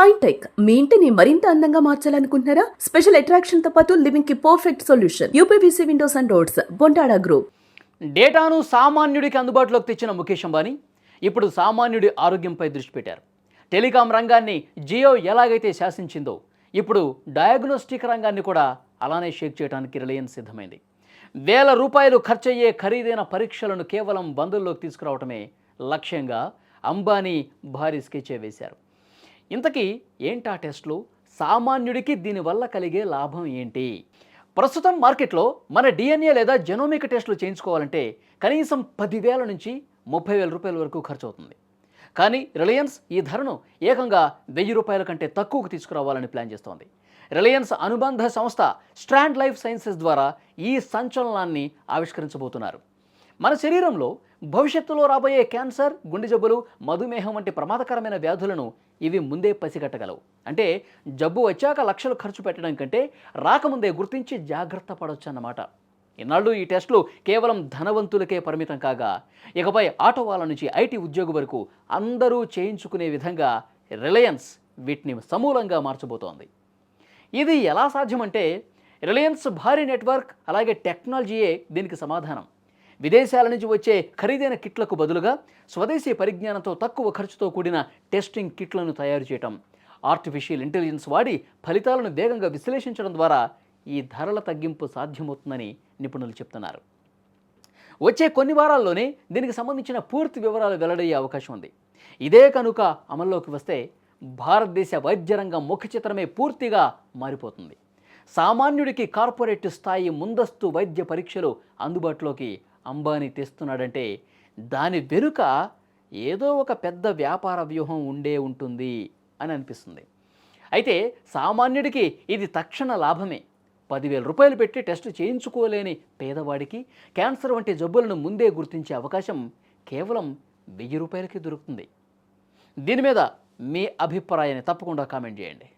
Shine tech మీ ఇంటిని మరింత అందంగా మార్చాలనుకుంటున్నారా? స్పెషల్ అట్రాక్షన్తో పాటు లివింగ్కి perfect solution UPVC windows and doors Bontada group డేటాను సామాన్యుడికి అందుబాటులోకి తెచ్చిన ముఖేష్ అంబానీ ఇప్పుడు సామాన్యుడి ఆరోగ్యంపై దృష్టి పెట్టారు. టెలికాం రంగాన్ని జియో ఎలాగైతే శాసించిందో ఇప్పుడు డయాగ్నోస్టిక్ రంగాన్ని కూడా అలానే షేక్ చేయడానికి రిలయన్స్ సిద్ధమైంది. వేల రూపాయలు ఖర్చయ్యే ఖరీదైన పరీక్షలను కేవలం బంధుల్లోకి తీసుకురావటమే లక్ష్యంగా అంబానీ భారీ స్కెచ్ వేశారు. ఇంతకీ ఏంటా టెస్టులు? సామాన్యుడికి దీనివల్ల కలిగే లాభం ఏంటి? ప్రస్తుతం మార్కెట్లో మన డిఎన్ఏ లేదా జెనోమిక్ టెస్టులు చేయించుకోవాలంటే కనీసం పదివేల నుంచి ముప్పై వేల రూపాయల వరకు ఖర్చు అవుతుంది కానీ రిలయన్స్ ఈ ధరను ఏకంగా వెయ్యి రూపాయల కంటే తక్కువకు తీసుకురావాలని ప్లాన్ చేస్తోంది. రిలయన్స్ అనుబంధ సంస్థ స్ట్రాండ్ లైఫ్ సైన్సెస్ ద్వారా ఈ సంచలనాన్ని ఆవిష్కరించబోతున్నారు. మన శరీరంలో భవిష్యత్తులో రాబోయే క్యాన్సర్ గుండె జబ్బులు మధుమేహం వంటి ప్రమాదకరమైన వ్యాధులను ఇవి ముందే పసిగట్టగలవు. అంటే జబ్బు వచ్చాక లక్షలు ఖర్చు పెట్టడం కంటే రాకముందే గుర్తించి జాగ్రత్త పడవచ్చు అన్నమాట ఇన్నాళ్ళు ఈ టెస్టులు కేవలం ధనవంతులకే పరిమితం కాగా ఇకపై ఆటో వాళ్ళ నుంచి ఐటీ ఉద్యోగి వరకు అందరూ చేయించుకునే విధంగా రిలయన్స్ వీటిని సమూలంగా మార్చబోతోంది. ఇది ఎలా సాధ్యమంటే రిలయన్స్ భారీ నెట్వర్క్ అలాగే టెక్నాలజీయే దీనికి సమాధానం. విదేశాల నుంచి వచ్చే ఖరీదైన కిట్లకు బదులుగా స్వదేశీ పరిజ్ఞానంతో తక్కువ ఖర్చుతో కూడిన టెస్టింగ్ కిట్లను తయారు చేయటం. ఆర్టిఫిషియల్ ఇంటెలిజెన్స్ వాడి ఫలితాలను వేగంగా విశ్లేషించడం ద్వారా ఈ ధరల తగ్గింపు సాధ్యమవుతుందని నిపుణులు చెప్తున్నారు. వచ్చే కొన్ని వారాల్లోనే దీనికి సంబంధించిన పూర్తి వివరాలు వెల్లడయ్యే అవకాశం ఉంది. ఇదే కనుక అమల్లోకి వస్తే భారతదేశ వైద్య రంగం ముఖ చిత్రమే పూర్తిగా మారిపోతుంది. సామాన్యుడికి కార్పొరేట్ స్థాయి ముందస్తు వైద్య పరీక్షలు అందుబాటులోకి అంబానీ తెస్తున్నాడంటే దాని వెనుక ఏదో ఒక పెద్ద వ్యాపార వ్యూహం ఉండే ఉంటుంది అని అనిపిస్తుంది. అయితే సామాన్యుడికి ఇది తక్షణ లాభమే. పదివేల రూపాయలు పెట్టి టెస్ట్ చేయించుకోలేని పేదవాడికి క్యాన్సర్ వంటి జబ్బులను ముందే గుర్తించే అవకాశం కేవలం వెయ్యి రూపాయలకి దొరుకుతుంది. దీని మీద మీ అభిప్రాయాన్ని తప్పకుండా కామెంట్ చేయండి.